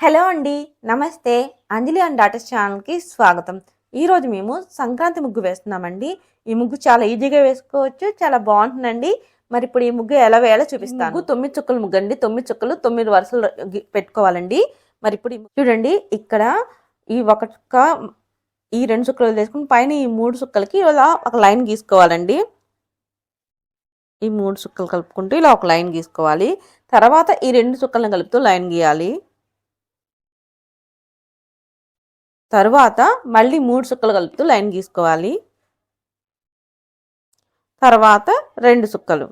Hello అండి నమస్తే. అంజలి and daughters ఛానల్కి స్వాగతం. ఈరోజు మేము సంక్రాంతి ముగ్గు వేస్తున్నామండి. ఈ ముగ్గు చాలా ఈజీగా వేసుకోవచ్చు చాలా బాగుంటుందండి. మరి ఇప్పుడు ఈ ముగ్గు ఎలా వేయాలో చూపిస్తాను. ముగ్గు తొమ్మిది చుక్కలు ముగ్గు అండి. తొమ్మిది చుక్కలు తొమ్మిది వరుసలు పెట్టుకోవాలండి. మరి ఇప్పుడు చూడండి ఇక్కడ ఈ ఒక చుక్క ఈ రెండు చుక్కలు వేసుకుని పైన ఈ మూడు చుక్కలకి ఇలా ఒక లైన్ గీసుకోవాలండి. ఈ మూడు చుక్కలు కలుపుకుంటూ ఇలా ఒక లైన్ గీసుకోవాలి. తర్వాత ఈ రెండు చుక్కలను కలుపుతూ లైన్ గీయాలి. తరువాత మళ్ళీ మూడు చుక్కలు కలుపుతూ లైన్ గీసుకోవాలి. తర్వాత రెండు చుక్కలు.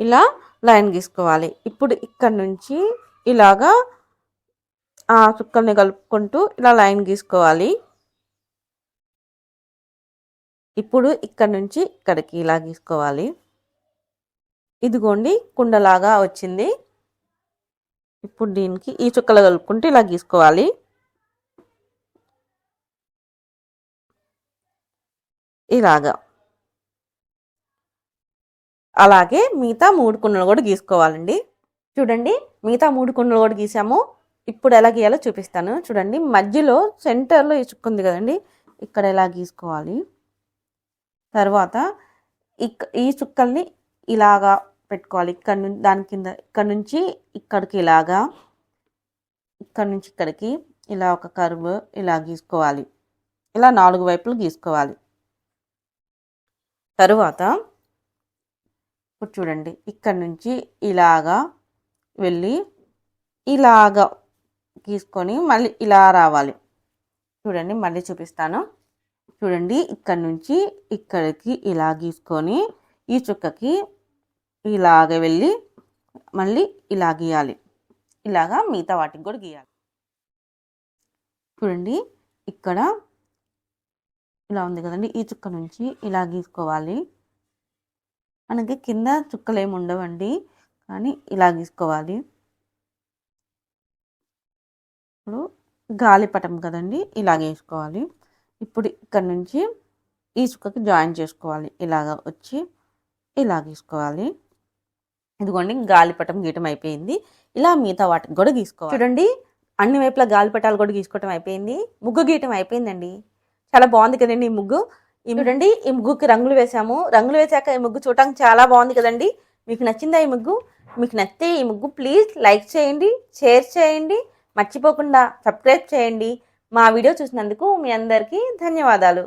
ఇలా లైన్ గీసుకోవాలి. ఇప్పుడు ఇక్కడ నుంచి ఇలాగా ఆ చుక్కల్ని కలుపుకుంటూ ఇలా లైన్ గీసుకోవాలి. ఇప్పుడు ఇక్కడ నుంచి ఇక్కడికి ఇలా గీసుకోవాలి. ఇదిగోండి కుండలాగా వచ్చింది. ఇప్పుడు దీనికి ఈ చుక్కలు కలుపుకుంటూ ఇలా గీసుకోవాలి. ఇలాగా. అలాగే మిగతా మూడు కుండలు కూడా గీసుకోవాలండి. చూడండి మిగతా మూడు కుండలు కూడా గీసాము. ఇప్పుడు ఎలా గీయాలో చూపిస్తాను. చూడండి మధ్యలో సెంటర్లో ఈ చుక్క ఉంది కదండి ఇక్కడ ఎలా గీసుకోవాలి? తర్వాత ఇక్ ఈ చుక్కల్ని ఇలాగా పెట్టుకోవాలి. ఇక్కడ నుంచి దాని కింద ఇక్కడ నుంచి ఇక్కడికి ఇలాగా ఇక్కడ నుంచి ఇక్కడికి ఇలా ఒక కర్వ్ ఇలా గీసుకోవాలి. ఇలా నాలుగు వైపులు గీసుకోవాలి. తరువాత ఇప్పుడు చూడండి ఇక్కడ నుంచి ఇలాగా వెళ్ళి ఇలాగా గీసుకొని మళ్ళీ ఇలా రావాలి. చూడండి మళ్ళీ చూపిస్తాను. చూడండి ఇక్కడ నుంచి ఇక్కడికి ఇలా గీసుకొని ఈ చుక్కకి ఇలాగ వెళ్ళి మళ్ళీ ఇలా గీయాలి. ఇలాగా మిగతా వాటికి కూడా గీయాలి. చూడండి ఇక్కడ ఇలా ఉంది కదండి. ఈ చుక్క నుంచి ఇలా గీసుకోవాలి. మనకి కింద చుక్కలు ఏమి ఉండవండి. కానీ ఇలా గీసుకోవాలి. ఇప్పుడు గాలిపటం కదండి. ఇలా గీసుకోవాలి. ఇప్పుడు ఇక్కడ నుంచి ఈ చుక్కకి జాయిన్ చేసుకోవాలి. ఇలాగ వచ్చి ఇలా గీసుకోవాలి. ఇదిగోండి గాలిపటం గీయటం అయిపోయింది. ఇలా మిగతా వాటికి కూడా గీసుకోవాలి. చూడండి అన్ని వైపులా గాలిపటాలు కూడా గీసుకోవటం అయిపోయింది. ముగ్గు గీయటం అయిపోయిందండి. చాలా బాగుంది కదండి ఈ ముగ్గు. ఈ చూడండి ఈ ముగ్గుకి రంగులు వేసాము రంగులు వేసాక ఈ ముగ్గు చూడటానికి చాలా బాగుంది కదండి. మీకు నచ్చిందా ఈ ముగ్గు? మీకు నచ్చితే ఈ ముగ్గు ప్లీజ్ లైక్ చేయండి షేర్ చేయండి మర్చిపోకుండా సబ్స్క్రైబ్ చేయండి. మా వీడియో చూసినందుకు మీ అందరికీ ధన్యవాదాలు.